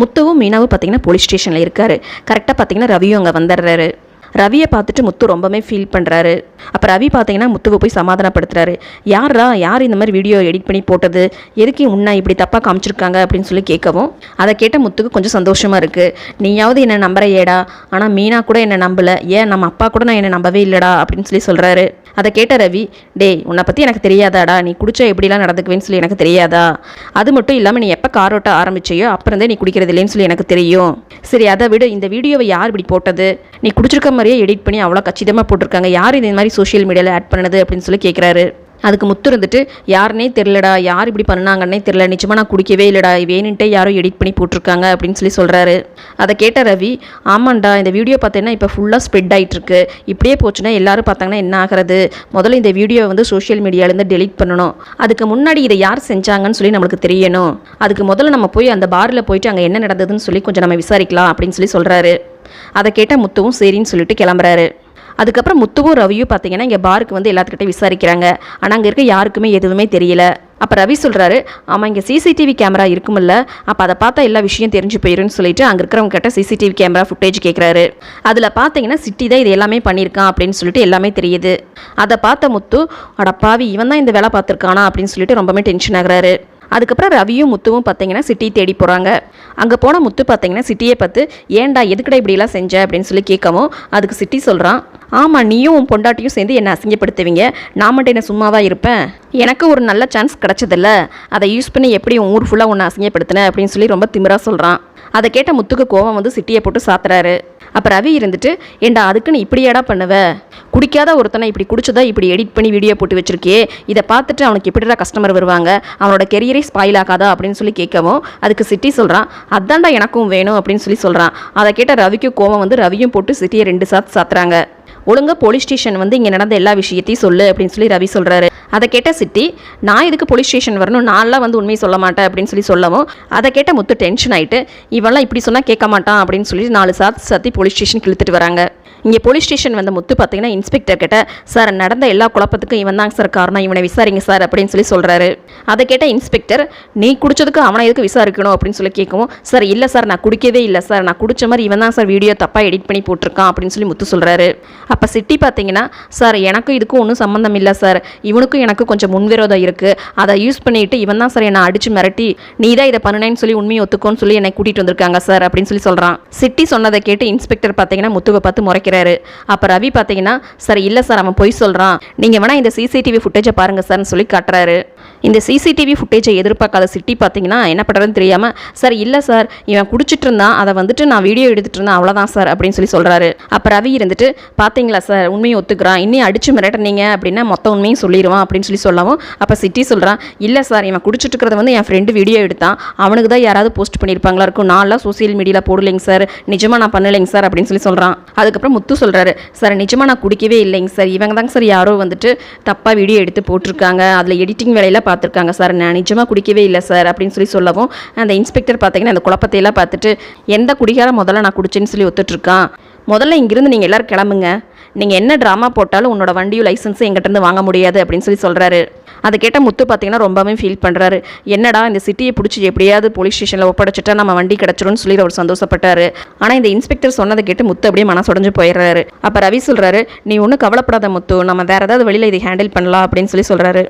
முத்துவும் மீனாவும் பார்த்தீங்கன்னா போலீஸ் ஸ்டேஷனில் இருக்காரு. கரெக்டாக பார்த்தீங்கன்னா ரவியும் அங்கே வந்துடுறாரு. ரவியை பார்த்துட்டு முத்து ரொம்பவே ஃபீல் பண்ணுறாரு அப்போ ரவி பார்த்தீங்கன்னா முத்துவை போய் சமாதானப்படுத்துறாரு. யாரா யார் இந்த மாதிரி வீடியோ எடிட் பண்ணி போட்டது? எதுக்கு உன்னை இப்படி தப்பாக காமிச்சிருக்காங்க? அப்படின்னு சொல்லி கேட்கவும் அதை கேட்ட முத்துக்கு கொஞ்சம் சந்தோஷமாக இருக்குது நீயாவது என்னை நம்புற ஏடா ஆனால் மீனா கூட என்னை நம்பலை. ஏன் நம்ம அப்பா கூட நான் என்னை நம்பவே இல்லைடா? அப்படின்னு சொல்லி சொல்கிறாரு அதை கேட்ட ரவி டேய் உன்னை பற்றி எனக்கு தெரியாதாடா நீ குடிச்சா எப்படிலாம் நடந்துக்குவேன்னு சொல்லி எனக்கு தெரியாதா? அது மட்டும் இல்லாமல் நீ எப்போ கார் ஓட்ட ஆரம்பிச்சையோ அப்புறம் நீ குடிக்கிறது இல்லைன்னு சொல்லி எனக்கு தெரியும். சரி அதை விட. இந்த வீடியோவை யார் இப்படி போட்டது? நீ குடிச்சிருக்க மாதிரியே எடிட் பண்ணி அவ்வளோ கச்சிதமாக போட்டிருக்காங்க. யார் இந்த மாதிரி சோஷியல் மீடியாவில் ஆட் பண்ணது அப்படின்னு சொல்லி கேட்குறாரு அதுக்கு முத்து இருந்துட்டு யாருனே தெரிலடா யார் இப்படி பண்ணாங்கன்னே தெரில நிச்சயமாக நான் குடிக்கவே இல்லைடா வேணுன்ட்டே யாரோ எடிட் பண்ணி போட்டிருக்காங்க அப்படின்னு சொல்லி சொல்கிறாரு அதை கேட்ட ரவி ஆமாண்டா இந்த வீடியோ பார்த்தீங்கன்னா இப்போ ஃபுல்லாக ஸ்ப்ரெட் ஆகிட்டுருக்கு இப்படியே போச்சுன்னா எல்லாரும் பார்த்தாங்கன்னா என்ன ஆகிறது? முதல்ல இந்த வீடியோவை வந்து சோஷியல் மீடியாவிலேருந்து டெலீட் பண்ணணும். அதுக்கு முன்னாடி இதை யார் செஞ்சாங்கன்னு சொல்லி நம்மளுக்கு தெரியணும். அதுக்கு முதல்ல நம்ம போய் அந்த பாரில் போயிட்டு அங்கே என்ன நடந்ததுன்னு சொல்லி கொஞ்சம் நம்ம விசாரிக்கலாம் அப்படின்னு சொல்லி சொல்கிறாரு அதை கேட்ட முத்துவும் சரின்னு சொல்லிட்டு கிளம்புறாரு. அதுக்கப்புறம் முத்துவும் ரவியும் பார்த்தீங்கன்னா இங்கே பாருக்கு வந்து எல்லாத்துக்கிட்டே விசாரிக்கிறாங்க. ஆனால் அங்கே இருக்க யாருக்குமே எதுவுமே தெரியல. அப்போ ரவி சொல்கிறாரு ஆமாம் இங்கே சிசிடிவி கேமரா இருக்குமில்ல. அப்போ அதை பார்த்தா எல்லா விஷயம் தெரிஞ்சு போயிருன்னு சொல்லிட்டு அங்கே இருக்கிறவங்க கிட்ட சிசிடிவி கேமரா ஃபுட்டேஜ் கேட்குறாரு அதில் பார்த்தீங்கன்னா சிட்டி தான் இது எல்லாமே பண்ணியிருக்கான் அப்படின்னு சொல்லிட்டு எல்லாமே தெரியுது. அதை பார்த்த முத்து அடப்பாவி இவன் தான் இந்த வேலை பார்த்துருக்கானா? அப்படின்னு சொல்லிட்டு ரொம்பவே டென்ஷன் ஆகுறாரு. அதுக்கப்புறம் ரவியும் முத்துவும் பார்த்தீங்கன்னா சிட்டி தேடி போகிறாங்க அங்கே போன முத்து பார்த்தீங்கன்னா சிட்டியை பார்த்து ஏன்டா எதுக்குடா இப்படியெல்லாம் செஞ்ச? அப்படின்னு சொல்லி கேட்கவும் அதுக்கு சிட்டி சொல்கிறான் ஆமாம் நீயும் உன் பொண்டாட்டியும் சேர்ந்து என்னை அசிங்கப்படுத்துவீங்க. நான் மட்டும் என்ன சும்மாவா இருப்பேன்? எனக்கு ஒரு நல்ல சான்ஸ் கிடச்சதில்ல. அதை யூஸ் பண்ணி எப்படி உன் ஊர் ஃபுல்லாக உன்னை அசிங்கப்படுத்தினேன் அப்படின்னு சொல்லி ரொம்ப திமிராக சொல்கிறான் அதை கேட்ட முத்துக்கு கோவம் வந்து சிட்டியை போட்டு சாத்துறாரு. அப்போ ரவி இருந்துட்டு ஏண்டா அதுக்கு நீ இப்படியாடா பண்ணுவ? குடிக்காத ஒருத்தனை இப்படி குடிச்சதா இப்படி எடிட் பண்ணி வீடியோ போட்டு வச்சிருக்கே இதை பார்த்துட்டு அவனுக்கு எப்படிடா கஸ்டமர் வருவாங்க? அவனோட கெரியரே ஸ்பாயில் ஆகாதா? அப்படின்னு சொல்லி கேட்கவும் அதுக்கு சிட்டி சொல்கிறான் அதான்டா எனக்கும் வேணும் அப்படின்னு சொல்லி சொல்கிறான் அதை கேட்ட ரவிக்கு கோவம் வந்து ரவியும் போட்டு சிட்டியை ரெண்டு சாத்து சாத்துறாங்க. ஒழுங்கா போலீஸ் ஸ்டேஷன் வந்து இங்கே நடந்த எல்லா விஷயத்தையும் சொல்லு அப்படின்னு சொல்லி ரவி சொல்கிறாரு அதை கேட்ட சிட்டி நான் இதுக்கு போலீஸ் ஸ்டேஷன் வரணும்? நான்லாம் வந்து உண்மையை சொல்ல மாட்டேன் அப்படின்னு சொல்லி சொல்லவும் அதை கேட்ட முத்து டென்ஷன் ஆகிட்டு இவெல்லாம் இப்படி சொன்னால் கேட்க மாட்டான் அப்படின்னு சொல்லி நாலு சாத்து சாத்தி போலீஸ் ஸ்டேஷனுக்கு இழுத்துட்டு வராங்க. இங்கே போலீஸ் ஸ்டேஷன் வந்த முத்து பார்த்தீங்கன்னா இன்ஸ்பெக்டர் கிட்ட சார் நடந்த எல்லா குழப்பத்துக்கும் இவன் தாங்க சார் காரணம். இவனை விசாரிங்க சார் அப்படின்னு சொல்லி சொல்கிறாரு அதை கேட்ட இன்ஸ்பெக்டர் நீ குடிச்சதுக்கு அவனை எதுக்கு விசாரிக்கணும்? அப்படின்னு சொல்லி கேட்கவும் சார் இல்லை சார் நான் குடிக்கவே இல்லை சார் நான் குடிச்ச மாதிரி இவன் தான் சார் வீடியோ தப்பாக எடிட் பண்ணி போட்டிருக்கான் அப்படின்னு சொல்லி முத்து சொல்கிறாரு அப்போ சிட்டி பார்த்தீங்கன்னா சார் எனக்கும் இதுக்கும் ஒன்றும் சம்மந்தம் இல்லை சார் இவனுக்கும் எனக்கு கொஞ்சம் முன்விரோதம் இருக்குது அதை யூஸ் பண்ணிட்டு இவன் தான் சார் என்னை அடிச்சு மிரட்டி நீ தான் இதை பண்ணுனேன்னு சொல்லி உண்மையை ஒத்துக்கோன்னு சொல்லி என்னை கூட்டிகிட்டு வந்திருக்காங்க சார் அப்படின்னு சொல்லி சொல்கிறான் சிட்டி சொன்னதை கேட்டு இன்ஸ்பெக்டர் பார்த்தீங்கன்னா முத்துவை பார்த்து முறை முறைக்கிறாரு அப்போ ரவி பார்த்தீங்கன்னா சார் இல்லை சார் அவன் பொய் சொல்கிறான் நீங்கள் வேணால் இந்த சிசிடிவி ஃபுட்டேஜை பாருங்கள் சார்னு சொல்லி காட்டுறாரு. இந்த சிசிடிவி ஃபுட்டேஜை எதிர்பார்க்காத சிட்டி பார்த்தீங்கன்னா என்ன பண்ணுறதுன்னு தெரியாமல் சார் இல்லை சார் இவன் குடிச்சிட்டு இருந்தான் அதை வந்துட்டு நான் வீடியோ எடுத்துகிட்டு இருந்தேன் அவ்வளோதான் சார் அப்படின்னு சொல்லி சொல்கிறாரு அப்போ ரவி இருந்துட்டு பார்த்தீங்களா சார் உண்மையை ஒத்துக்கிறான் இன்னும் அடிச்சு மிரட்டினீங்க அப்படின்னா மொத்த உண்மையும் சொல்லிடுவான் அப்படின்னு சொல்லி சொல்லவும் அப்போ சிட்டி சொல்கிறான் இல்லை சார் இவன் குடிச்சிட்டு இருக்கிறத வந்து என் ஃப்ரெண்டு வீடியோ எடுத்தான் அவனுக்கு தான் யாராவது போஸ்ட் பண்ணியிருப்பாங்களா இருக்கும் நான்லாம் சோசியல் மீடியாவில் போடலைங்க சார் நிஜமாக நான் பண்ணலைங்க சார் அப்படின்னு சொல்லி சொல்கிறான் அதுக்கப்புறம் முத்து சொல்கிறாரு சார் நிஜமாக நான் குடிக்கவே இல்லைங்க சார் இவங்க தாங்க சார் யாரோ வந்துட்டு தப்பாக வீடியோ எடுத்து போட்டிருக்காங்க அதில் எடிட்டிங் வேலையெல்லாம் பார்த்துருக்காங்க சார். நான் நிஜமாக குடிக்கவே இல்லை சார் அப்படின்னு சொல்லி சொல்லவும் அந்த இன்ஸ்பெக்டர் பார்த்தீங்கன்னா அந்த குழப்பத்தையெல்லாம் பார்த்துட்டு எந்த குடிகாரம் முதல்ல நான் குடிச்சேன்னு சொல்லி ஒத்துட்ருக்கான். முதல்ல இங்கிருந்து நீங்கள் எல்லாரும் கிளம்புங்க. நீங்கள் என்ன ட்ராமா போட்டாலும் உன்னோட வண்டியும் லைசன்ஸும் எங்கிட்டேருந்து வாங்க முடியாது அப்படின்னு சொல்லி சொல்கிறாரு அதை கேட்ட முத்து பார்த்தீங்கன்னா ரொம்பவே ஃபீல் பண்ணுறாரு என்னடா இந்த சிட்டியை பிடிச்சி எப்படியாவது போலீஸ் ஸ்டேஷனில் ஒப்படைச்சிட்டா நம்ம வண்டி கிடச்சிரும்னு சொல்லி அவர் சந்தோஷப்பட்டாரு. ஆனால் இந்த இன்ஸ்பெக்டர் சொன்னதை கேட்டு முத்து அப்படியே மனசுடைஞ்சு போயிடுறாரு. அப்போ ரவி சொல்கிறாரு நீ ஒன்றும் கவலைப்படாத முத்து நம்ம வேறு ஏதாவது வெளியில் இதை ஹேண்டில் பண்ணலாம் அப்படின்னு சொல்லி சொல்கிறாரு